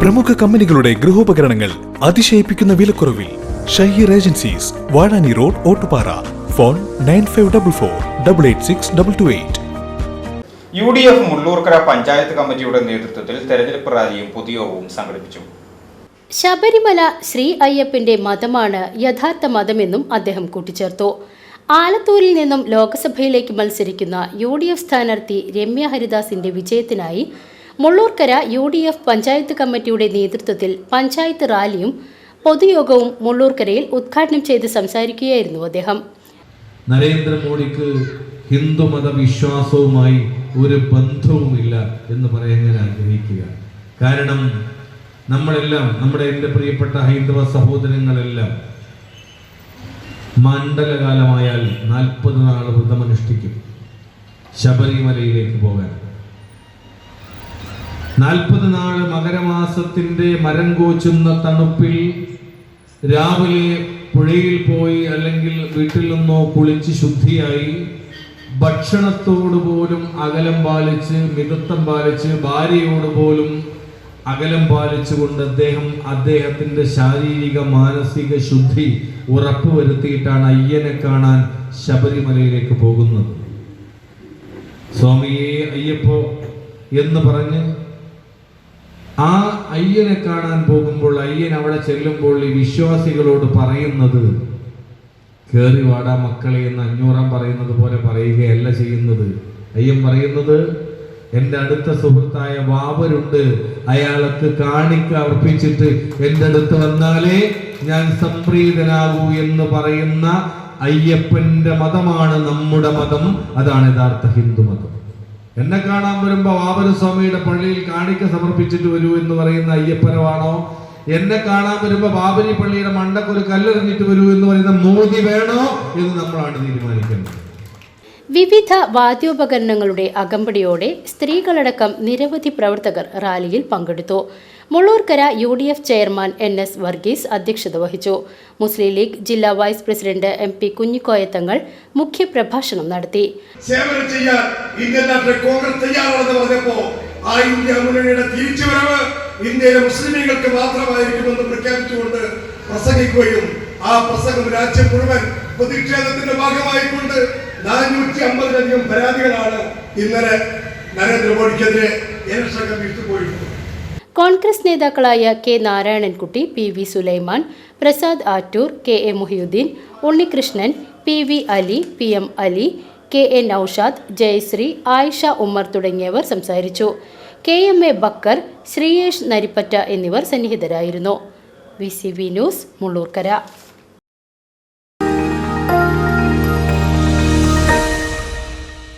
പ്രമുഖ കമ്പനികളുടെ ഗൃഹോപകരണങ്ങൾ അതിശയിപ്പിക്കുന്ന വിലക്കുറവിൽ Shaheer agencies Vazhani road Ottupara. Phone nine five double four double eight six double two eight. U D F Mullurkara panchayat കമ്മിറ്റിയുടെ നേതൃത്വത്തിൽ തെരഞ്ഞെടുപ്പ് റാലിയും പൊതുയോഗവും സംഘടിപ്പിച്ചു. ശബരിമല ശ്രീ അയ്യപ്പന്റെ മതമാണ് യഥാർത്ഥ മതമെന്നും അദ്ദേഹം കൂട്ടിച്ചേർത്തു. ആലത്തൂരിൽ നിന്നും ലോക്സഭയിലേക്ക് മത്സരിക്കുന്ന യു ഡി എഫ് സ്ഥാനാർത്ഥി രമ്യ ഹരിദാസിന്റെ വിജയത്തിനായി Mullurkara U D F panchayat കമ്മിറ്റിയുടെ നേതൃത്വത്തിൽ പഞ്ചായത്ത് റാലിയും പൊതുയോഗവും മുള്ളൂർക്കരയിൽ ഉദ്ഘാടനം ചെയ്ത് സംസാരിക്കുകയായിരുന്നു അദ്ദേഹം. നരേന്ദ്രമോദിക്ക് ഹിന്ദുമത വിശ്വാസവുമായി ഒരു ബന്ധവുമില്ല എന്ന് പറയാൻ ഞാൻ ആഗ്രഹിക്കുക. കാരണം നമ്മളെല്ലാം നമ്മുടെ എന്റെ പ്രിയപ്പെട്ട ഹൈന്ദവ സഹോദരങ്ങളെല്ലാം മണ്ഡലകാലമായാൽ നാൽപ്പത് നാൾ വ്രതമനുഷ്ഠിക്കും. ശബരിമലയിലേക്ക് പോകാൻ. നാൽപ്പത് നാൾ മകരമാസത്തിന്റെ മരം കോച്ചുന്ന തണുപ്പിൽ രാവിലെ പുഴയിൽ പോയി അല്ലെങ്കിൽ വീട്ടിൽ നിന്നോ കുളിച്ച് ശുദ്ധിയായി ഭക്ഷണത്തോട് പോലും അകലം പാലിച്ച് മിതത്വം പാലിച്ച് ഭാര്യയോട് പോലും അകലം പാലിച്ചുകൊണ്ട് അദ്ദേഹം അദ്ദേഹത്തിന്റെ ശാരീരിക മാനസിക ശുദ്ധി ഉറപ്പുവരുത്തിയിട്ടാണ് അയ്യനെ കാണാൻ ശബരിമലയിലേക്ക് പോകുന്നത്. സ്വാമിയെ അയ്യപ്പോ എന്ന് പറഞ്ഞ് ആ അയ്യനെ കാണാൻ പോകുമ്പോൾ അയ്യൻ അവിടെ ചെല്ലുമ്പോൾ ഈ വിശ്വാസികളോട് പറയുന്നത് കേറി വാടാ മക്കളെ എന്ന് അഞ്ഞൂറാം പറയുന്നത് പോലെ പറയുകയല്ല ചെയ്യുന്നത്. അയ്യൻ പറയുന്നത് എന്റെ അടുത്ത സുഹൃത്തായ വാവരുണ്ട്. അയാൾക്ക് കാണിക്ക അർപ്പിച്ചിട്ട് എന്റെ അടുത്ത് വന്നാലേ ഞാൻ സംപ്രീതനാകൂ എന്ന് പറയുന്ന അയ്യപ്പന്റെ മതമാണ് നമ്മുടെ മതം. അതാണ് യഥാർത്ഥ ഹിന്ദു മതം. എന്നെ കാണാൻ വരുമ്പോ വാവരസ്വാമിയുടെ പള്ളിയിൽ കാണിക്ക സമർപ്പിച്ചിട്ട് വരൂ എന്ന് പറയുന്ന അയ്യപ്പനമാണോ എന്നെ കാണാൻ വരുമ്പോ ബാബരി പള്ളിയുടെ മണ്ടക്ക് ഒരു കല്ലെറിഞ്ഞിട്ട് വരൂ എന്ന് പറയുന്ന മോദി വേണോ എന്ന് നമ്മളാണ് തീരുമാനിക്കുന്നത് വിവിധ വാദ്യോപകരണങ്ങളുടെ അകമ്പടിയോടെ സ്ത്രീകളടക്കം നിരവധി പ്രവർത്തകർ റാലിയിൽ പങ്കെടുത്തു. Mullurkara U D F chairman N S Varghese അധ്യക്ഷത വഹിച്ചു. മുസ്ലിം ലീഗ് ജില്ലാ vice president M P Kunhikoyathangal മുഖ്യപ്രഭാഷണം നടത്തി. സേവനം ഇന്ത്യൻ കോൺഗ്രസ് തയ്യാറാണെന്ന് ഇന്ത്യയിലെ മുസ്ലിമീങ്ങൾക്ക് പ്രഖ്യാപിച്ചുകൊണ്ട് പ്രസംഗിക്കുകയും ആ പ്രസംഗം രാജ്യം മുഴുവൻ പ്രതിഷേധത്തിന്റെ ഭാഗമായിക്കൊണ്ട് നാനൂറ്റി അമ്പതിലധികം പരാതികളാണ് ഇന്നലെ നരേന്ദ്രമോദിക്കെതിരെ ഇലക്ഷൻ കമ്മീഷൻ പോയിട്ടുള്ളത്. കോൺഗ്രസ് നേതാക്കളായ K Narayanankutty P V Sulaiman Prasad Attoor K A Muhiyuddin Unnikrishnan P V Ali P M Ali K A Naushad Jayasree Ayisha Ummer തുടങ്ങിയവർ സംസാരിച്ചു. K M A Bakker Sreeyesh Narippatta എന്നിവർ സന്നിഹിതരായിരുന്നു. V C V news Mullurkara.